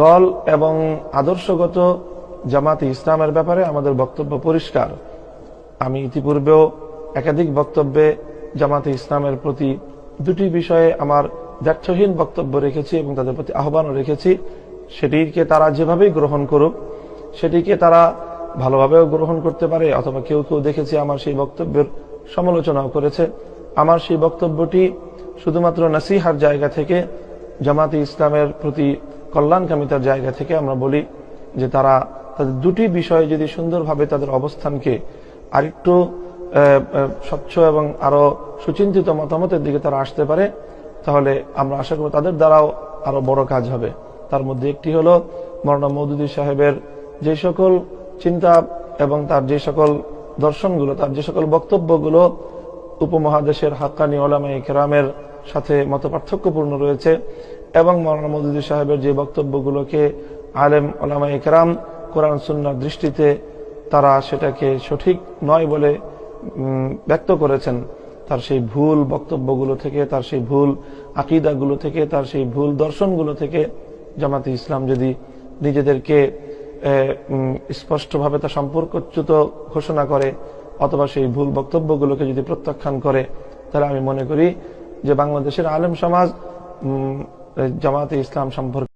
দল এবং আদর্শগত জামাতে ইসলামের ব্যাপারে আমাদের বক্তব্য পরিষ্কার। আমি ইতিপূর্বেও একাধিক বক্তব্যে জামাতে ইসলামের প্রতি দুটি বিষয়ে আমার দ্ব্যর্থহীন বক্তব্য রেখেছি এবং তাদের প্রতি আহ্বানও রেখেছি। সেটিকে তারা যেভাবেই গ্রহণ করুক, সেটিকে তারা ভালোভাবেও গ্রহণ করতে পারে অথবা কেউ কেউ দেখেছি আমার সেই বক্তব্যের সমালোচনাও করেছে। আমার সেই বক্তব্যটি শুধুমাত্র নাসিহার জায়গা থেকে জামাতে ইসলামের প্রতি কল্যাণকামিতার জায়গা থেকে আমরা বলি যে তারা তাদের দুটি বিষয়ে যদি সুন্দরভাবে তাদের অবস্থানকে আরেকটু স্বচ্ছ এবং আরও সুচিন্তিত মতামতের দিকে তারা আসতে পারে, তাহলে আমরা আশা করব তাদের দ্বারাও আরও বড় কাজ হবে। তার মধ্যে একটি হলো মরনা মৌদুদি সাহেবের যে সকল চিন্তা এবং তার যে সকল দর্শনগুলো, তার যে সকল বক্তব্যগুলো উপমহাদেশের হাক্কানি ওলামা কেরামের সাথে মত পার্থক্যপূর্ণ রয়েছে। এবং মৌলানা মৌদুদি সাহেবের যে বক্তব্যগুলোকে আলেম ওলামা কেরাম কোরআন সুন্নার দৃষ্টিতে তারা সেটাকে সঠিক নয় বলে ব্যক্ত করেছেন। তার সেই ভুল বক্তব্যগুলো থেকে, তার সেই ভুল আকিদাগুলো থেকে, তার সেই ভুল দর্শনগুলো থেকে জামাতে ইসলাম যদি নিজেদেরকে স্পষ্টভাবে তা সম্পর্কচ্যুত ঘোষণা করে অথবা সেই ভুল বক্তব্যগুলোকে যদি প্রত্যাখ্যান করে, তাহলে আমি মনে করি যে বাংলাদেশের আলেম সমাজ জামাতে ইসলাম সম্পর্কে